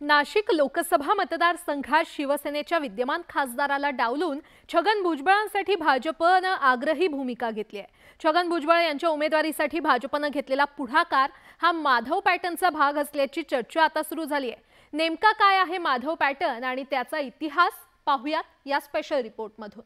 नाशिक लोकसभा मतदारसंघात शिवसेनेच्या विद्यमान खासदाराला डावलून छगन भुजबळांसाठी भाजपनं आग्रही भूमिका घेतली आहे. छगन भुजबळ यांच्या उमेदवारीसाठी भाजपनं घेतलेला पुढाकार हा माधव पॅटर्नचा भाग असल्याची चर्चा आता सुरू झाली आहे. नेमका काय आहे माधव पॅटर्न आणि त्याचा इतिहास पाहूयात या स्पेशल रिपोर्टमधून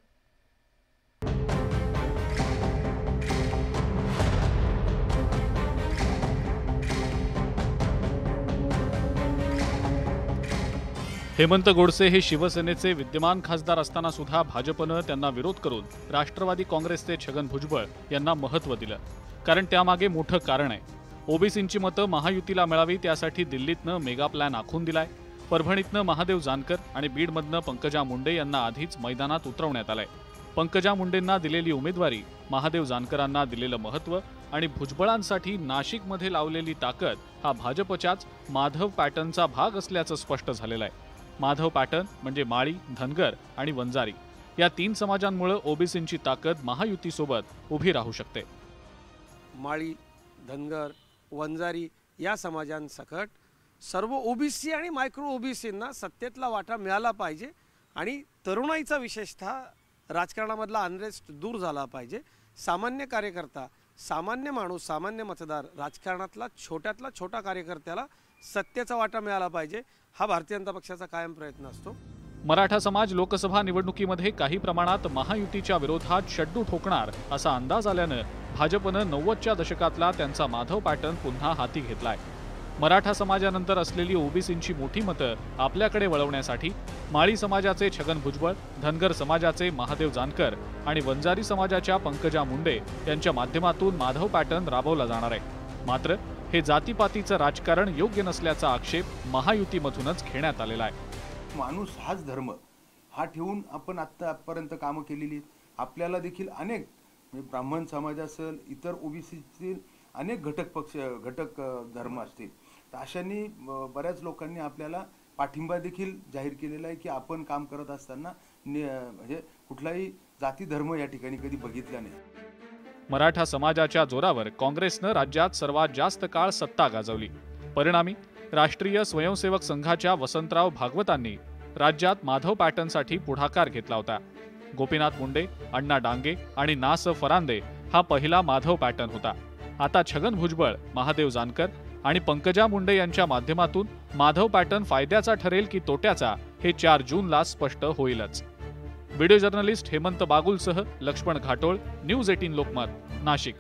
हेमंत गोडसे हे शिवसेनेचे विद्यमान खासदार असताना सुद्धा भाजपनं त्यांना विरोध करून राष्ट्रवादी काँग्रेसचे छगन भुजबळ यांना महत्त्व दिलं. कारण त्यामागे मोठं कारण आहे. ओबीसींची मतं महायुतीला मिळावी त्यासाठी दिल्लीतनं मेगा प्लॅन आखून दिलाय. परभणीतनं महादेव जानकर आणि बीडमधनं पंकजा मुंडे यांना आधीच मैदानात उतरवण्यात आलंय. पंकजा मुंडेंना दिलेली उमेदवारी महादेव जानकरांना दिलेलं महत्त्व आणि भुजबळांसाठी नाशिकमध्ये लावलेली ताकद हा भाजपच्याच माधव पॅटर्नचा भाग असल्याचं स्पष्ट झालेलं आहे. माधव पाटण म्हणजे माळी धनगर आणि वंजारी. या तीन समाजांमुळे ओबीसींची ताकद महायुतीसोबत उभी राहू शकते. माळी धनगर वंजारी या समाजांसकट सर्व ओबीसी आणि मायक्रो ओबीसींना सत्तेतला वाटा मिळाला पाहिजे आणि तरुणाईचा विशेषतः राजकारणामधला अनरेस्ट दूर झाला पाहिजे. सामान्य कार्यकर्ता सामान्य माणूस सामान्य मतदार राजकारणातला छोट्यातला छोटा कार्यकर्त्याला सत्तेचा वाटा मिळाला पाहिजे हा भारतीय जनता पक्षाचा कायम प्रयत्न असतो. मराठा समाज लोकसभा निवडणुकीमध्ये काही प्रमाणात महायुतीच्या विरोधात शड्डू ठोकणार असा अंदाज आल्यानं भाजपनं नव्वदच्या दशकातला त्यांचा माधव पॅटर्न पुन्हा हाती घेतलाय. मराठा समाजानंतर असलेली ओबीसींची मोठी मतं आपल्याकडे वळवण्यासाठी माळी समाजाचे छगन भुजबळ धनगर समाजाचे महादेव जानकर आणि वंजारी समाजाच्या पंकजा मुंडे यांच्या माध्यमातून माधव पॅटर्न राबवला जाणार आहे. मात्र हे जातीपातीचं राजकारण योग्य नसल्याचा आक्षेप महायुतीमधूनच घेण्यात आलेला आहे. माणूस हाच धर्म. हा ठेवून आपण आत्तापर्यंत कामं केलेली आपल्याला देखील अनेक म्हणजे ब्राह्मण समाज असेल इतर ओबीसीतील अनेक घटक पक्ष घटक धर्म असतील. तर अशांनी बऱ्याच लोकांनी आपल्याला पाठिंबा देखील जाहीर केलेला आहे की आपण काम करत असताना म्हणजे कुठलाही जाती धर्म या ठिकाणी कधी बघितला नाही. मराठा समाजाच्या जोरावर काँग्रेसनं राज्यात सर्वात जास्त काळ सत्ता गाजवली. परिणामी राष्ट्रीय स्वयंसेवक संघाच्या वसंतराव भागवतांनी राज्यात माधव पॅटर्नसाठी पुढाकार घेतला होता. गोपीनाथ मुंडे अण्णा डांगे आणि नास फरांदे हा पहिला माधव पॅटर्न होता. आता छगन भुजबळ महादेव जानकर आणि पंकजा मुंडे यांच्या माध्यमातून माधव पॅटर्न फायद्याचा ठरेल की तोट्याचा हे चार जूनला स्पष्ट होईलच. व्हिडिओ जर्नलिस्ट हेमंत बागुलसह लक्ष्मण घाटोळ न्यूज एटीन लोकमत नाशिक.